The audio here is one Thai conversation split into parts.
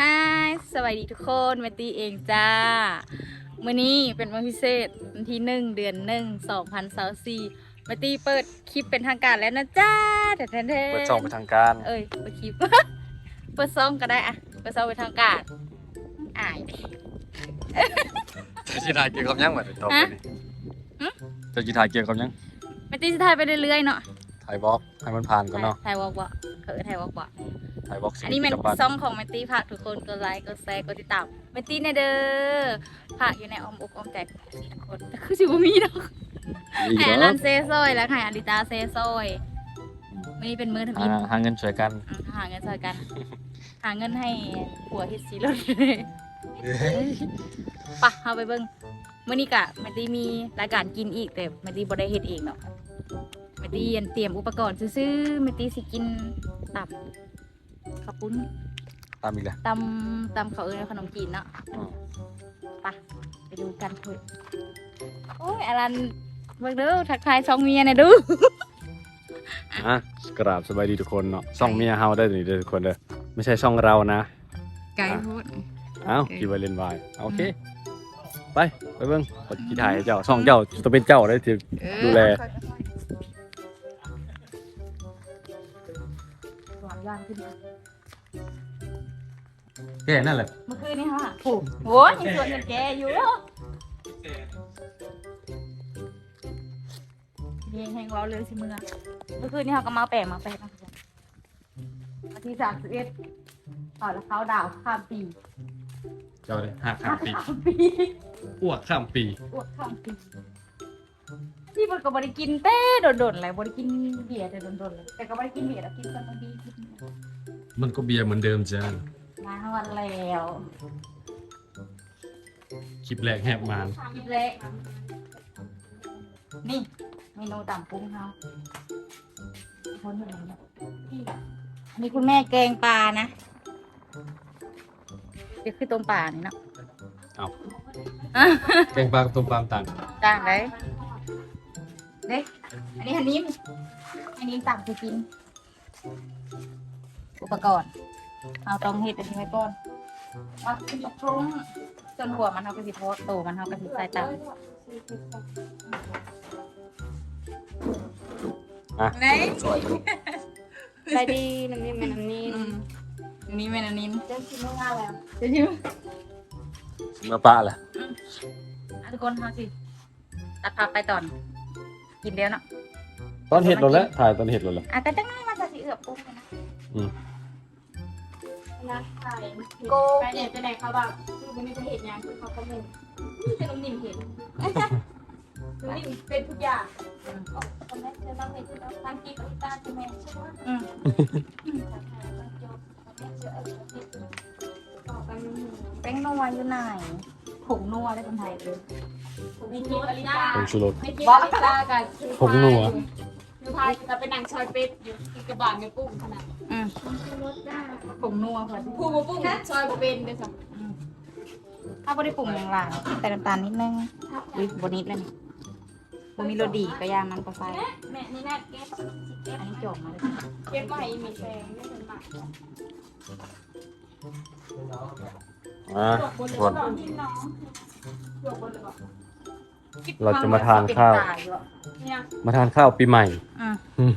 ฮายสวัสดีทุกคนมาตีเองจ้ามื้อนี้เป็นวันพิเศษวันที่หนึ่งเดือนหนึ่งสองพันสาสี่มาตีเปิดคลิปเป็นทางการแล้วนะจ้าแต่แทนๆเปิดช่องเป็นทางการ เอ้ยเปิดคลิป เปิดซ่องก็ได้อะเปิดซ่องเป็นทางการอายดิจะจีถ่ายเกี่ยวกับหยังมาต่อไปฮะนี่หึจะจีถ่ายเกี่ยวกับหยังมาตีจะถ่ายไปเรื่อยๆเนาะถ่ายบล็อกให้มันผ่านก่อนเนาะถ่ายวอล์กบ่เออถ่ายวอล์กบ่ ถ่ายบล็อกสิ่งอันนี้เป็นที่กลับบ้านซ่องของแมตตี้ผักทุกคนกดไลค์กดแชร์กดติดตามแมตตี้ในเด้อผักอยู่ในอ้อมอกอ้อมใจของทุกคนแต่คือสิบ่มีดอกอีกไข่แล้ลัวนเซซอยและไข่อลิตาเซซอยวันนี้เป็นมือทำหาอินหาเงินช่วยกันอืมหาเงินซอยกัน หาเงินให้ผัวเฮ็ดสีรถปะเอาไปเบิ่งมื้อนี้กะแมตตี้มีรายการกินอีกแต่แมตตี้บ่ได้เฮ็ดเองเนาะแมตตี้ยันเตรียมอุปกรณ์ซื้อๆแมตตี้สิกินตับ ข้าวปุ้นตามอีกแล้วตำตำเขาเอ้ยขนมจีนเนาะอืมไปไปดูกันเถอะโอ้ยอลันเบิ่งเด้อทักทายสองเมียหน่อยดูอะกราบสบายดีทุกคนเนาะช่องเมียเฮาได้อนี่เด้อทุกคนเด้อไม่ใช่ช่องเรานะ ไก่พูดเอ้าโอเคกี่วันเล่นวายโอเค ไปไปเบิ่งกดกี่ถ่ายให้เจ้าช่องเจ้าต้องเป็นเจ้าได้ที่ดูแลหวานย่างขึ้นมา แค่นั่นแหละเมื่อคืนนี้ค่ะผูกโว้ยยังสวนกันแกอยู่เย็นแห้งเราเลยสิมือเมื่อคืนนี้เขาก็มาแปะมาแปะมาวันที่สามสิบเอ็ดต่อแล้วเขาดาวข้ามปีเจ้าเลยหักข้ามปีข้ามปีอ้วกข้ามปีอ้วกข้ามปีที่มันก็บริกินเต้โดดๆเลยบริกินเบียร์แต่โดดๆเลยแต่ก็บริกินเบียร์แล้วกินซัมบีกินมันก็เบียร์เหมือนเดิมจ้า มาทั้งวันแล้วคลิปแรกแหบมานกินเละนี่เมนูต่ำปรุงเขาคนเหมือนนี่อันนี้คุณแม่แกงปลานะเดี๋ยวคือต้มปลานี่เนาะเอาแกงปลากับต้มปลาต่างจ้างเลยเด็กอันนี้ฮันนี้อันนี้ต่ำคือกิน อุปกรณ์ เอาตรงเห็ดอันนี้ไว้ก่อนมาขึ้นปรุงจนหัวมันเอากระสิโพสโตมันเอากระสิใส่ตามอะไหนสวยลูกไปดีน้ำนิ่มแม่น้ำนิ่มอืมอันนี้เป็นอันนี้เจ้าคิดว่าแล้วจะชื่อเมื่อปลาแหละอะทุกคนเอาสิตัดภาพไปตอน กินเดียวเนาะตอนเห็ดเราแล้วถ่ายตอนเห็ดเราแล้วอะแต่จังนั้นมันจะสิเอือบปุ้งเลยนะ นะใช่โกไปเนี่ยไปไหนเขาแบบคือมันไม่ได้เห็นยังคือเขาก็ไม่จะน้ำนิ่มเห็นน้ำนิ่มเป็นทุกอย่างตอนแรกจะต้องเป็นตั้งกิ๊กตาจะแม่ใช่ไหมอืมต่อไปมันมีแป้งนัวอยู่ไหนผงนัวได้คนไทยเลยมีกิ๊กอลิตาผงชูรสไม่กิ๊กอลิตากับผงนัว ยูพายจะเป็นนางชอยเป็ดอยู่ที่กระบาดในปุ้งขนาดอืมรถได้ผงนัวพอดีผู้มาปุ้งชอยเป็นด้วยซ้อืมถ้าไม่ได้ปรุงอย่างหลังแต่น้ำตาลนิดนึงอุ้ยบนิดเลยนี่บ่มีโรดีก็ยางมันก็ใส่ำแม่นี่น่าเก็บเก็บอันนี้จบมาเลยเก็บมาให้มีแซงไม่เป็นหมากอะหลบนทุเลกยคนหลบที่น้องหลบ บนเลยบอกเราจะมาทานข้าวเนี่ยมาทานข้าวปีใหม่ อืม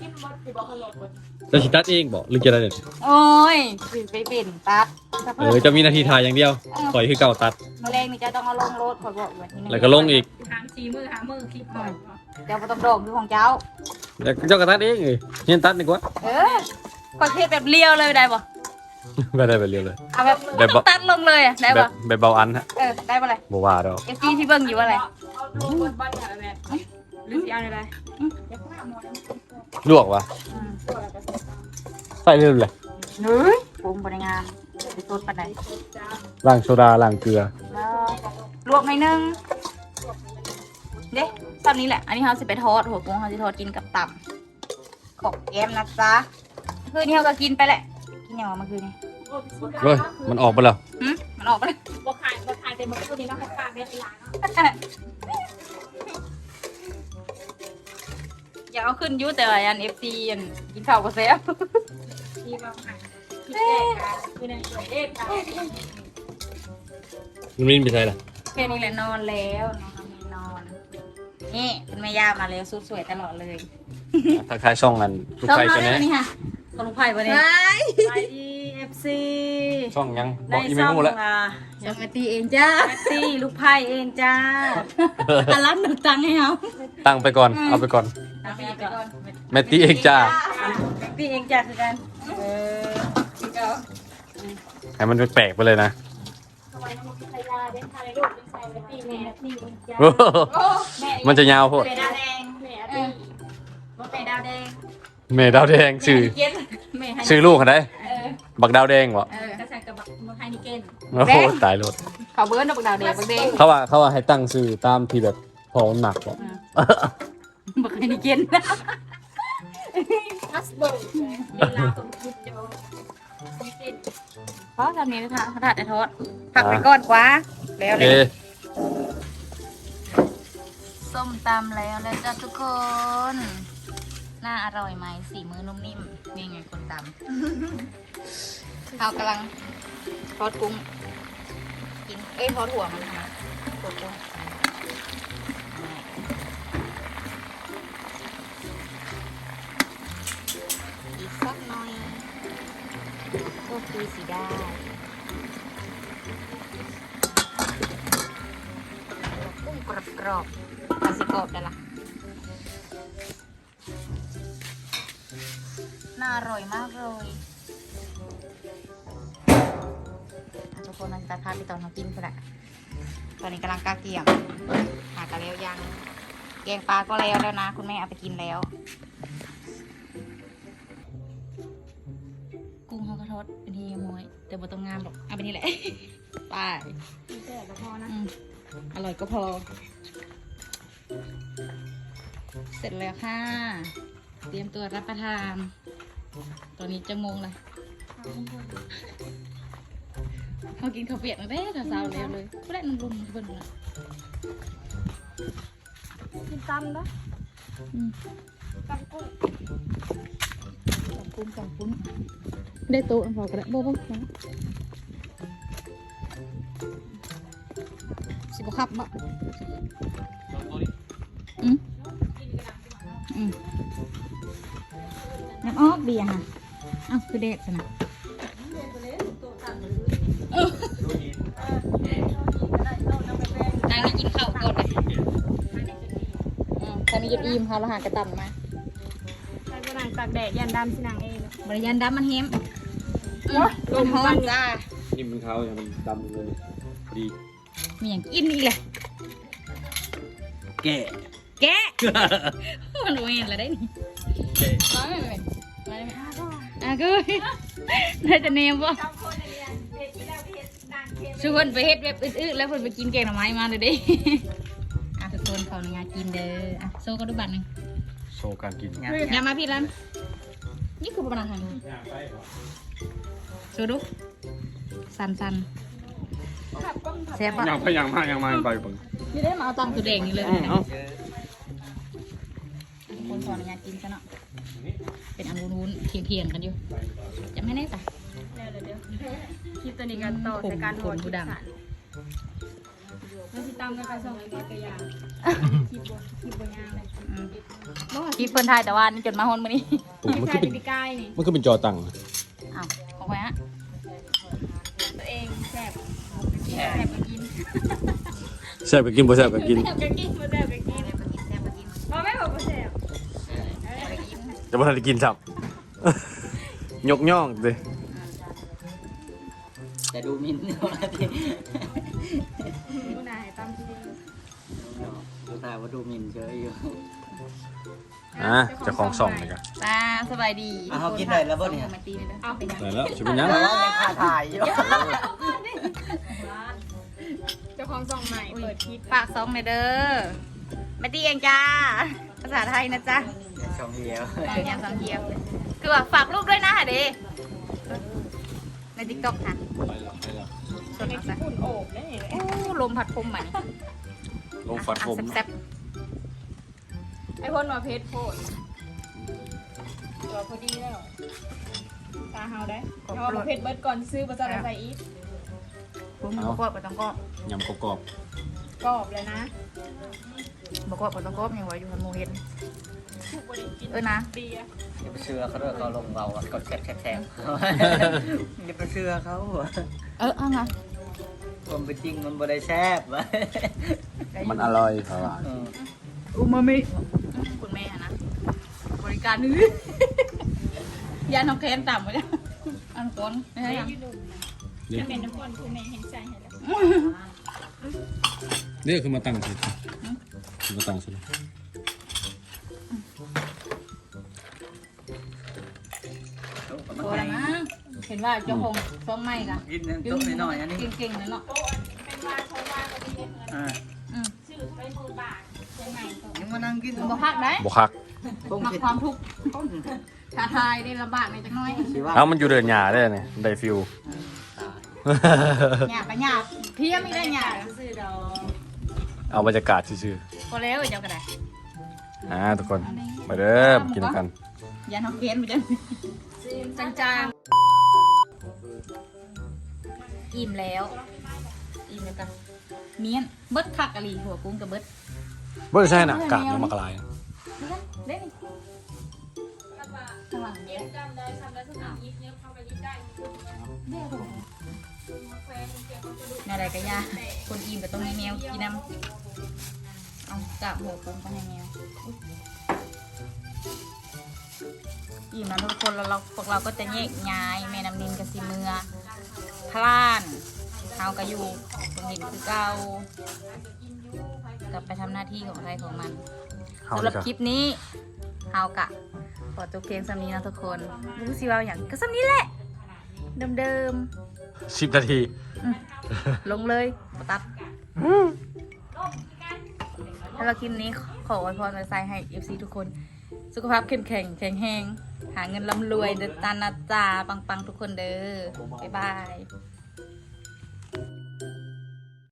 ที่บดที่บอกเขาหลบบนจะชิตัดเองบอกหรือจะได้เนี่ยโอ้ยสิไปเป็นตัดเออจะมีนาทีถ่ายอย่างเดียวคอยคือเก่าตัด แมลงนี่จะต้องเอาลงรถขอยบอกไว้ที่นี่แล้วก็ลงอีก หางสีมือหางมือคลิปก่อนเดี๋ยวบ่ต้องโดมคือของเจ้า แล้วเจ้าก็ตัดเองเลยเฮียนตัดดีกว่าเออขอเทศแบบเลียวเลยได้ปะ ไม่ได้ไปเรียวเลย เอาแบบแบบต้องตัดลงเลยอะได้แบปะบแบบเบาอันฮะเออได้ปะเลยบ่ว่าดอกเอฟซีที่เบิ่งอยู่ว่าอะไรเอาลงบนบ้านเนี่ยแม่หรือสีอะไรเดี๋ยวข้ามอลวกวะอืมใส่เรื่อยเลยเฮ้ยปรุงบริงานไปสดปานใดล้างโซดาล้างเกลือแล้วลวกหน่อยนึงเด้ตอนนี้แหละ อันนี้เขาสิไปทอดหัวกุ้งเขาสิทอดกินกับตับของแก้มนะจ๊ะคืนนี้เขาก็กินไปแหละ กินย่างว่าเมื่อคืนนี้เฮ้ยมันออกไปแล้วหืมมันออกไปเลยบกขายบกขายแต่เมื่อคืนนี้ต้องขายขายได้ร้านอยากเอาขึ้นอยุ่แต่ว่ายันเอฟซีอันกินข้าวกับแซ่บที่บางขายคิดแรกกันคือในสวยเด็กค่ะมันมินไปใช่ล่ะแค่นี้แหละนอนแล้วนอนมีนอน นี่คุณแม่ย่ามาแล้วสุดสวยตลอดเลยทักทายช่องกันทุกใครใช่จะองแน่เรานี่ค่ะ ของลูกไผ่ปะเนี่ยไปดีเอฟซีช่องยังบในอกอีเมซ่ลองหมดแล้วอะช่องแมตตี้เองจ้าแมตตี้ลูกไพ่เองจ้าอารันหนูตังค์ให้เขาตั้งไปก่อนเอาไปก่อน เอาไปก่อนแมตตี้เองจ้าแมตตี้เองจ้าคือกันเออพี่เจ้าให้มันแปลกๆไปเลยนะทำไมน้องมีพยาเด่นทายลูกเป็นใส่แมตตี้แม่แมตตี้เองจ้าโอ้โหมันจะยาวโพดเงเมดาวแดงชื่อเย็นแม่ให้ชื่อลูกเขาได้เออบักดาวแดงวะเออกระสังกับมือไฮนิเกนโอ้โหตายรถเขาเบิร์นดอกดาวแดงบักเด้งเขาว่าเขาว่าให้ตั้งชื่อตามที่แบบพอมันหนักวะบักไฮนิเกนทัสเบิร์กเวลาผมคิดเดียวนิเกนเพราะทำนี้นะคะพระธาตุไอทอดผักไปก่อนกว่าแล้วโอเลเคยส้มตำแล้วแล้วจ้ะทุกคน น่าอร่อยไหมสีมือนุ่มนิ่มนี่ไงคนตำเขากำลังทอดกุ้งกินเอ้ยทอดหัวมันนะทอดกุ้งอีกสักหน่อยก็คือสีได้กุ้งกรอบกรอบๆมาสิกรอบได้ละ น่าอร่อยมากเลยอะทุกคนมันจะพาไปตอนน้ำกินไปแหละตอนนี้กำลังกาเกี่ยมหากระแล้วยังแกงปลาก็แล้วแล้วนะ คุณแม่เอาไปกินแล้ว กุ้งเขาก็ทอดเป็นทีมวยแต่บ่ต้องงามหรอกเอาไปนี่แหละไปมีแต่ละพอนะอืมอร่อยก็พอ เสร็จแล้วค่ะ เตรียมตัวรับประทาน ตอนนี้จะโมงละเขากินข้าวเปียกมาได้ถ้าเช้าแล้วเลยก็ได้นมรุมเพิ่นละกินตำนะอืมตำกุ้งสองปุ้มสองปุ้มได้โต๊ะอันพอก็ได้โบ๊ะโบ๊ะมาสิบขับบ่ น้ำออกเบียร์ค่ะเอ้าคือเด็ดสนะนางกินข้าวก่อนเลยอืมตอนนี้จะอิ่มค่ะเราหากระต่ำมาใช้กระดานตากแดดยันดำสินางเองบริยานดำมันเฮมโอ๊ยลมฮ้อนจ้านี่มันเขาอย่างมันดำเลยดีมีอย่างกินอีกเลยแก่แกะมันรู้เห็นแล้วได้นี่แก่ม ไม่ไม่ไม่ไม่อะกูได้จะเนมป่ะจำคนเรียนเพจที่แล้วเพจนางเคนชวนไปเฮ็ดเว็บอึดๆแล้วเพิ่นไปกินแกงหน่อไม้มาเลยเดิอะทุกคนขออนุญาตกินเด้ออะโซ่ก็ดูบัตรหนึ่งโชว์การกินอย่ามาพี่รันนี่คือประมาณทางโซ่ดูสันสันๆแซ่บปะยังพยายามมากยังมาไปปังนี่ได้มาเอาตังค์ตัวแดงนี่เลยเอ้าคนขออนุญาตกินซะเนาะ เป็นอันวุ้นๆเทียงๆกันอยู่จะไม่แน่จ้ะเดี๋ยวเดี๋ยวคลิปตัวนี้กันต่อจากการโหวตผมผู้ดำแล้วที่ตามกันไปส่งอีกตัวอย่างคลิปบนคลิปบนยางเลยอืมคลิปเพิ่นถ่ายแต่ว่านี่จนมาฮอนมื้อนี้ผมมันไม่คือใช่เป็นที่ใกล้นี่มันคือเป็นจอตังอ้าวของใครฮะตัวเองแซ่บแซ่บไปกินแซ่บก็กินบ่แซ่บก็กินแซ่บไปกินมาแซ่บไปกิน กินจะบ่ทันได้กินซ้ำยกย่องสิแต่ดูมินเอาละทีมูนายตามที่ดูตาว่าดูมินเฉยอยู่อะเจะของส่องเลยกันตาสบายดีอะเขากินได้แล้วบ่เนี่ย มาตีเลยเด้อเอาไปยังได้แล้วชิเป็นยังแต่ว่ายังค่าถ่ายอยู่เจ้าของซองใหม่เปิดคลิปฝากซองหน่อยเด้อมาตีเองจ้า ภาษาไทยนะจ๊ะ ช่องเดียวเอออย่างสองเทียมคือว่าฝากรูปด้วยนะเด้ในทิกตอกค่ะสดในเอาที่ซะปุ่นโอบได้เลยโอ้ลมพัดพรมมันลงฟันผมแซ่บไอพ่นมาเพจโพดตัวพอดีแล้วๆตาเฮาได้เพราะว่าประเภทเบิดก่อนซื้อประจันใส่อีกผมบอกว่าบ่ต้องก็ยำกรอบกรอบเลยนะบอกว่าบ่ต้องก็ยังว่าอยู่หันหมู่เฮ็ด ถูกบริกินเออนะดีอะอย่าไปเชื่อเขาด้วยเขาลงเบาอะกดแคบแคบแคบอย่าไปเชื่อเขาอะเออเอาไงความเป็นจริงมันบ่ได้แซ่บวะๆมันอร่อยครับว่าเอออูมามิคุณแม่นะ บริการนื้อยาน้องแคนต่ำไปแล้วอันก้นไม่ใช่ได้ยังอยู่ดุมนี่เป็นน้ำมันคือแม่เห็นใจให้แล้วนี่คือมาตั้งสิคือมาตั้งสิ ตแล้วนะเห็นว่าเจ้าของซ้อมไม่กะกินน้ำต้มหน่อยๆอันนี้เก่งๆเลยเนาะโต๊ะอันเป็นว่าเขาว่าก็ดีเลยอ่าอืมชื่อไปมือบาทยังไงก็ยังมานั่งกินมันก็พักได้บ่คักต้มพักเผ็ดความทุกข์ท้าทายได้ลำบากในจักหน้อยสิว่าเอ้ามันอยู่เดินหญ้าได้นี่ได้ฟิลหยาบไปหยาบเพี้ยไม่ได้หยาบซื้อดอกเอาบรรยากาศซื่อก็แล้วเจ้าก็ได้ๆอ่าทุกคนมาเด้อมากินกันยาน้องเคนไปจัง จางๆอิ่มแล้ว อิ่มแล้วกันเมียนเบิดคักกะหรี่หัวกุ้งกับเบิดบ่ได้ใช่น่ะกาดมันมากลายเล่นข้างหลังเนี้ยจำได้จำได้ทุกอย่างยิบเนี้ยเข้าไปยิบได้คือเรียกผมแฟนเกี่ยวกับกระดูกในอะไรก็ยาคนอิ่มก็ต้องให้แมวกินน้ำเอากาบหัวกุ้งก็ให้แมว อุ๊ยอิ่มแล้วทุกคนแล้วเราพวกเราก็จะแยกย้ายแม่น้ำนินกับสีเมือพลานเฮาก็อยู่ตรงหินคือเก่ากลับไปทำหน้าที่ของใครของมันเฮาสำหเลรัยบครับคลิปนี้เฮากะขอจบเพียงสำนี้นะทุกคนรู้สิว่าอย่างก็สำนี้แหละ เดิม10นาทีๆอืมลงเลยบ่ตัดถ้าเราคลิปนี้ขออวยพรไว้ใส่ให้ FC ทุกคน สุขภาพเข้มแข็งแข็งแรง หาเงินร่ำรวยเดินตานาจาปังๆ ทุกคนเด้อบ๊ายบาย